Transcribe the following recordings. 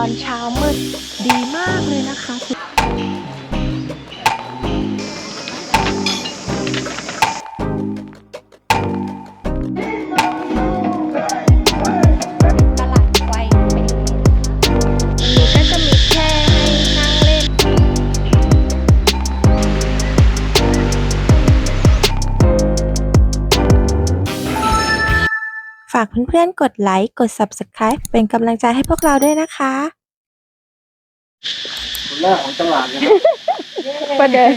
อนเช้ามืดดีมากเลยนะคะ ฝากเพื่อนๆ กดไลค์ กด Subscribe เป็นกำลังใจให้พวกเราด้วยนะคะ คนแรกของตลาดนะครับประเดิม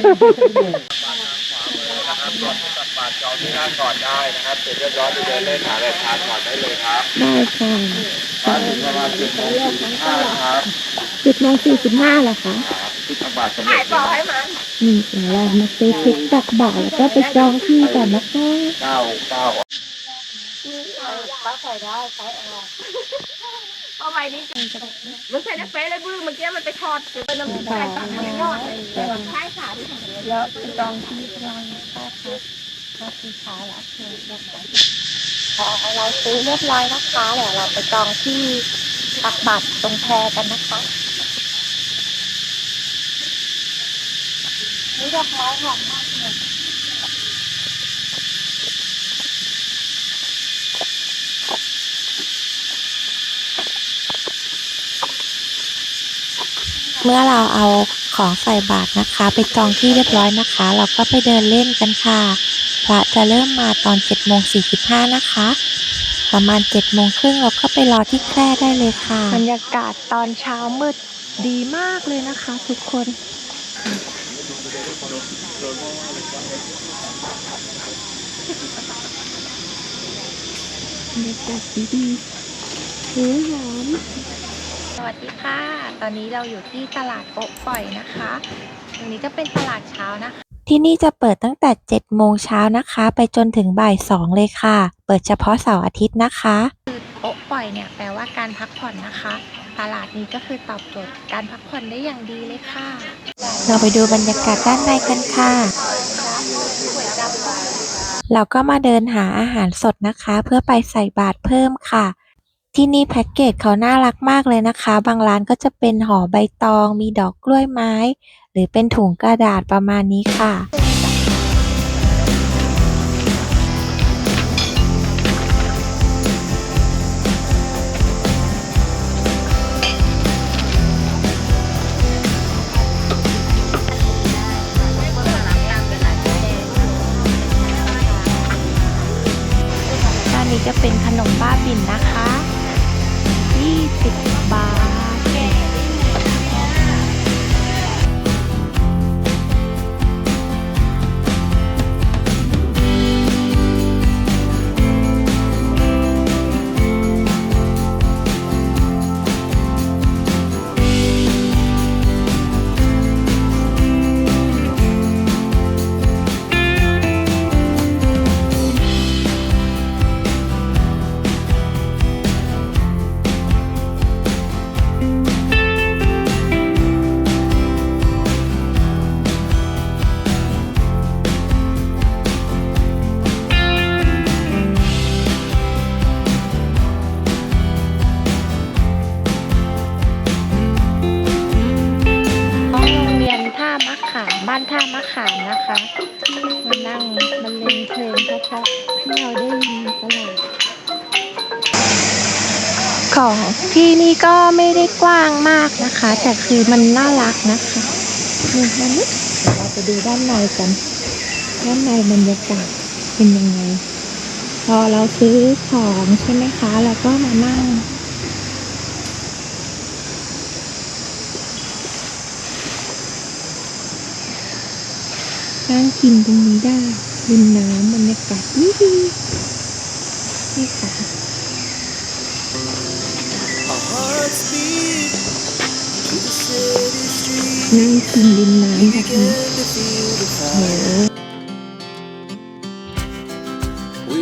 นะครับก่อนที่ตัดบาทจองที่นั่งก่อนได้นะครับเสร็จเรียบร้อยไปเดินเล่นหาอะไรทานก่อนได้เลยครับได้ค่ะมาถึงประมาณเจ็ดโมงสี่สิบห้าครับจุดโมงสี่สิบห้าเหรอคะครับที่ตักบาทสำเร็จแล้วนี่เดี๋ยวเรามาซื้อชุดตักบาตรแล้วก็ไปจองที่ก่อนนะคะ เก้าเก้า เอาเอาไว้นี่มันใส่ในเฟซเลยบื้อเมื่อกี้มันไปทอดเป็นน้ำใส่ตักมันทอดใช่ค่ะแล้วไปจองที่ร้านนะคะก็คือเช้าแล้วคือเรียบร้อยพอเราซื้อเรียบร้อยนะคะเดี๋ยวเราไปจองที่ตักบาตรตรงแพกันนะคะนี่ดอกไม้หอมมาก เมื่อเราเอาของใส่บาตรนะคะไปจองที่เรียบร้อยนะคะ เราก็ไปเดินเล่นกันค่ะ พระจะเริ่มมาตอน7โมง45นะคะ ประมาณ7โมงครึ่งเราก็ไปรอที่แคร่ได้เลยค่ะ บรรยากาศตอนเช้ามืดดีมากเลยนะคะ ทุกคนบรรยากาศดีๆสวยหอม วัสดีค่ะ ตอนนี้เราอยู่ที่ตลาดโป๊ะปล่อยนะคะ ตรงนี้จะเป็นตลาดเช้านะคะ ที่นี่จะเปิดตั้งแต่ 7 โมงเช้านะคะ ไปจนถึงบ่าย 2 เลยค่ะ เปิดเฉพาะเสาร์อาทิตย์นะคะคือโป๊ะปล่อยเนี่ยแปลว่าการพักผ่อนนะคะ ตลาดนี้ก็คือตอบโจทย์การพักผ่อนได้อย่างดีเลยค่ะ เราไปดูบรรยากาศด้านในกันค่ะ เราก็มาเดินหาอาหารสดนะคะ เพื่อไปใส่บาตรเพิ่มค่ะ ที่นี่แพ็กเกจเขาน่ารักมากเลยนะคะ บางร้านก็จะเป็นห่อใบตอง มีดอกกล้วยไม้ หรือเป็นถุงกระดาษประมาณนี้ค่ะนนี้จะเป็นขนมบ้าบินนะคะ 20บา บ้านท่ามะขามนะคะ มานั่งบรรเลงเพลงเพราะๆที่เราได้ยินตลอดของที่นี่ก็ไม่ได้กว้างมากนะคะ แต่คือมันน่ารักนะคะนี่มันนี่เดี๋ยวเราไปดูด้านในกัน ด้านในบรรยากาศเป็นยังไง พอเราซื้อของใช่ไหมคะ แล้วก็มานั่ง นั่งกินตรงนี้ได้ริมน้ำบรรยากาศดีนี่ค่ะ นั่งกินริมน้ำแบบนี้โอ้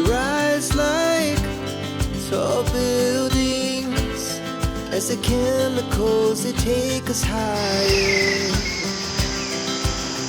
As the chemicals, they take us higher.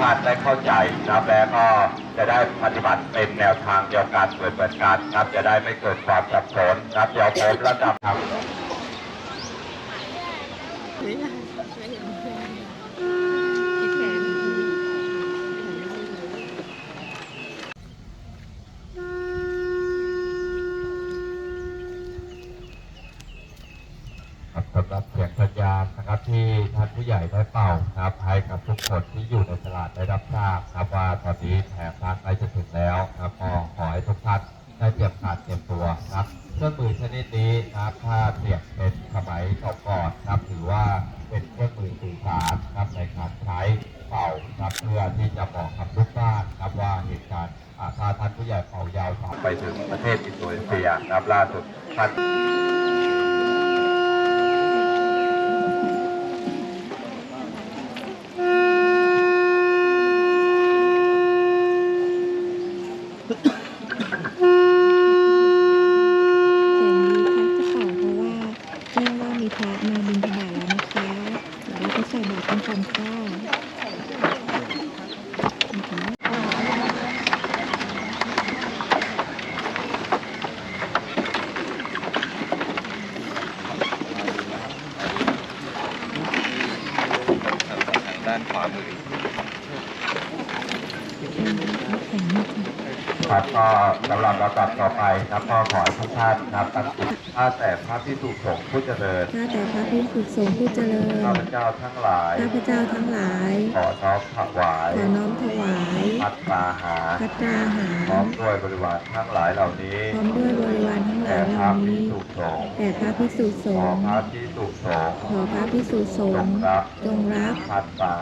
ท่านได้เข้าใจนับแล้วก็จะได้ปฏิบัติเป็นแนวทางเดียวกันเหมือนเหมือนกันนะครับจะได้ไม่เกิดความสับสนนะครับเดี๋ยวผมระดับครับสำหรับเสี ยาณนะครับที่ท่านผู้ใหญ่ได้เป่าครับให้กับทุกคนที่อยู่ในตลาดได้รับทราบครับว่าตอนนี้แผนทางใกล้จะถึงแล้วครับก็ขอให้ทุกท่านได้เตรียมการเตรียมตัวครับเครื่องมือชนิดนี้นะครับถ้าเปรียบเป็นสมัยก่อนครับถือว่าเป็นเครื่องมือสื่อสารครับในการใช้เป่าครับเพื่อที่จะบอกกับลูกบ้านครับว่าเหตุการณ์อ่าถ้าท่านผู้ใหญ่เป่ายาวไปถึงประเทศอินโดนีเซียนะครับล่าสุดท่าน ลำดับต่อไปครับก็ขอให้ทุกท่านครับตั้งจิตข้าแต่พระพิสุสงฆ์ผู้เจริญข้าแต่พระพิสุสงฆ์ผู้เจริญ ข้าพเจ้าทั้งหลาย ข้าพเจ้าทั้งหลาย ขอน้อมถวายขอน้อมถวายพัตตาหารพัตตาหาพร้อรมด้วยบริวารทั้งหลายเหล่านี้ พร้อมด้วยบริวารทั้งหลาแด่ยพเหระล่าพินี้สุสงฆ์แด่พระพิสุสของฆ์พระพิสุสงฆ์ ขอพระพิสุสจงงฆ์รับจงรับพัตตา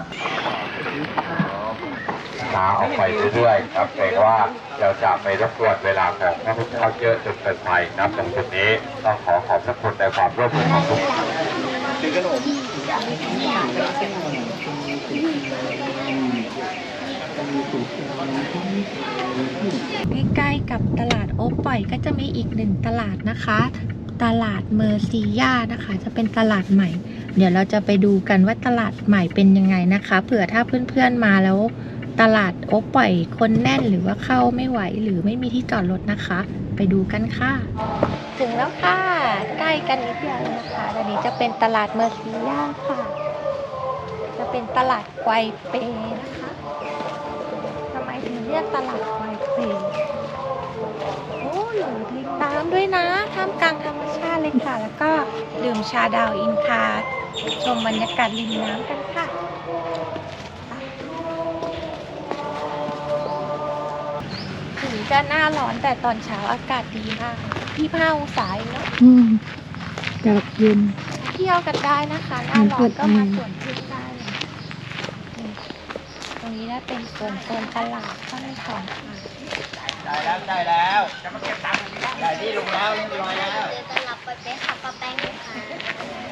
หาออกไปเรื่อยๆครับเกรงว่าเราจะไปรบกวนเวลาของพระพุทธเจ้าเยอะจนเกินไปนะตรงจุดนี้ต้องขอขอบพระคุณในความร่วมมือของทุกท่านใกล้ๆกับตลาดโอ๊ปล่อยก็จะมีอีกหนึ่งตลาดนะคะ ตลาดเมอร์ซียานะคะ จะเป็นตลาดใหม่ เดี๋ยวเราจะไปดูกันว่าตลาดใหม่เป็นยังไงนะคะ เผื่อถ้าเพื่อนๆมาแล้ว ตลาดโอ๊ปล่อยคนแน่นหรือว่าเข้าไม่ไหวหรือไม่มีที่จอดรถนะคะ ไปดูกันค่ะ ถึงแล้วค่ะ ใกล้กันนิดเดียวนะคะอันนี้จะเป็นตลาดเมอร์ซียาค่ะ จะเป็นตลาดไกวเปนะคะทำไมถึงเรียกตลาดควเพลโอ้อยู่ริมน้ำด้วยนะท่ามกลางธรรมชาติเลยค่ะ แล้วก็ดื่มชาดาวอินคาชมบรรยากาศริมน้ำกัน จะหน้าร้อนแต่ตอนเช้าอากาศดีมากพี่ผ้าองศาเองเนาะอืมกับเย็น เที่ยวกันได้นะคะ หน้าร้อนก็มาสวนพึ่งได้เลยนี่ตรงนี้ได้เป็นส่วนโซนตลาดข้างในของค่ะได้แล้วได้แล้วจะมาเก็บตังค์ได้ที่ลงแล้วเรียบร้อยแล้ว จะรับไปเป็นขับปะแป้งนะ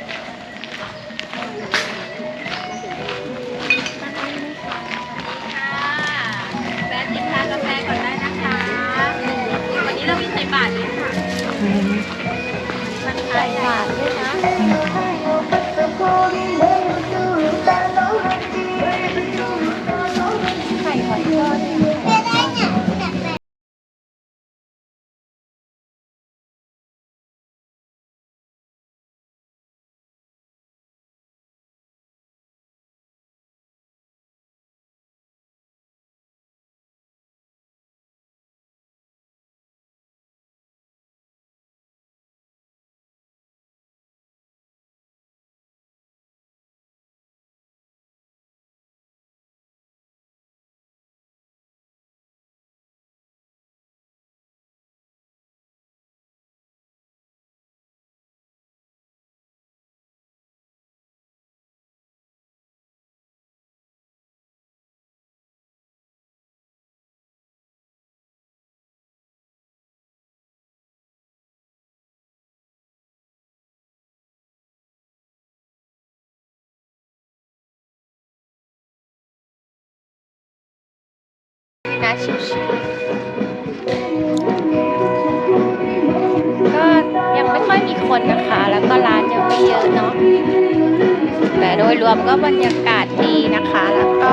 มันขายขาดด้วยนะ ชิวๆก็ยังไม่ค่อยมีคนนะคะ แล้วก็ร้านยังไม่เยอะเนาะแต่โดยรวมก็บรรยากาศดีนะคะ แล้วก็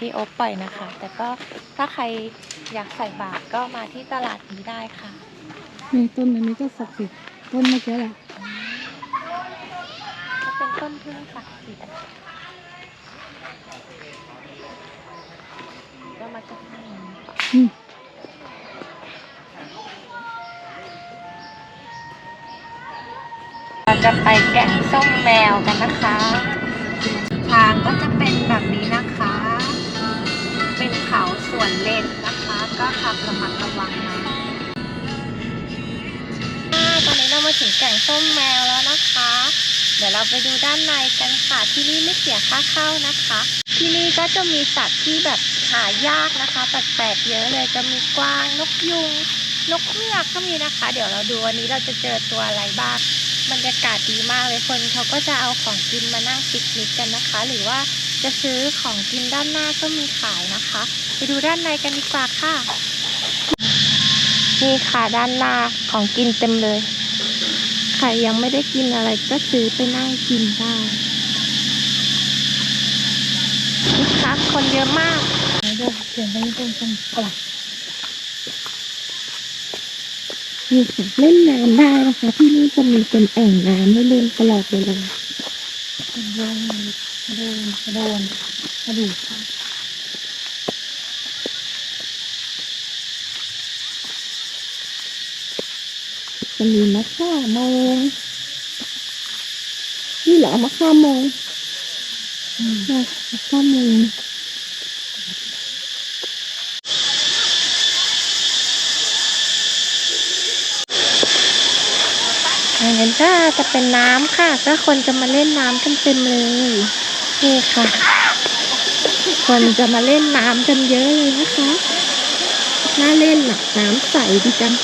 ที่โอ๊ปปล่อยนะคะ แต่ก็ถ้าใครอยากใส่บาตรก็มาที่ตลาดนี้ได้ค่ะ นี่ต้นอันนี้ก็ศักดิ์สิทธิ์ต้นเมื่อกี้แหละจะเป็นต้นพึ่งศักดิ์สิทธิ์ก็มาจากไหนอืมเราจะไปแกะส้มแมวกันนะคะ มาถึงแก่งส้มแมวแล้วนะคะ เดี๋ยวเราไปดูด้านในกันค่ะที่นี่ไม่เสียค่าเข้านะคะ ที่นี่ก็จะมีสัตว์ที่แบบหายากนะคะแปลกๆเยอะเลยจะมีกวางนกยุง นกเงือกก็มีนะคะ เดี๋ยวเราดูวันนี้เราจะเจอตัวอะไรบ้างบรรยากาศดีมากเลยคนเขาก็จะเอาของกินมานั่งปิกนิกกันนะคะ หรือว่าจะซื้อของกินด้านหน้าก็มีขายนะคะ ไปดูด้านในกันดีกว่าค่ะนี่ค่ะด้านหน้าของกินเต็มเลย ใครยังไม่ได้กินอะไรก็ซื้อไปนั่งกินได้คึกคักคนเยอะมากเดี๋ยวเสียงไปนิดนึงกันกลับนี่ค่ะเล่นน้ำได้นะคะที่นี่จะมีเป็นแอ่งน้ำให้เล่นตลอดเวลาโดนโดนโดนกระดูก จะมีมะข่าโมงนี่เหรอมะข่าโมงมะข่าโมงอันนั้นก็จะเป็นน้ำค่ะ ก็คนจะมาเล่นน้ำกันเต็มเลย นี่ค่ะ คนจะมาเล่นน้ำกันเยอะเลยนะคะ น่าเล่นหนักน้ำใสดีจัง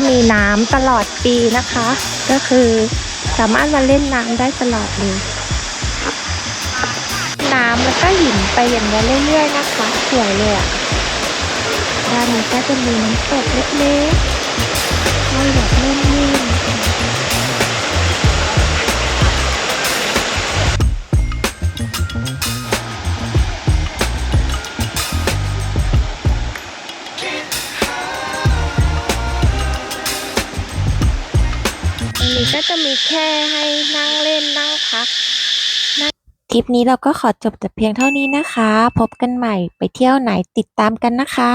จะมีน้ำตลอดปีนะคะ ก็คือสามารถมาเล่นน้ำได้ตลอดเลยน้ำแล้วก็หินไปอย่างนี้ยเรื่อย ๆ นะคะสวยเลยอะด้านนี้ก็จะมีน้ำตกเล็กๆให้แบบเล่นๆ จะมีแค่ให้นั่งเล่นนั่งพักทริปนี้เราก็ขอจบแต่เพียงเท่านี้นะคะ พบกันใหม่ไปเที่ยวไหนติดตามกันนะคะ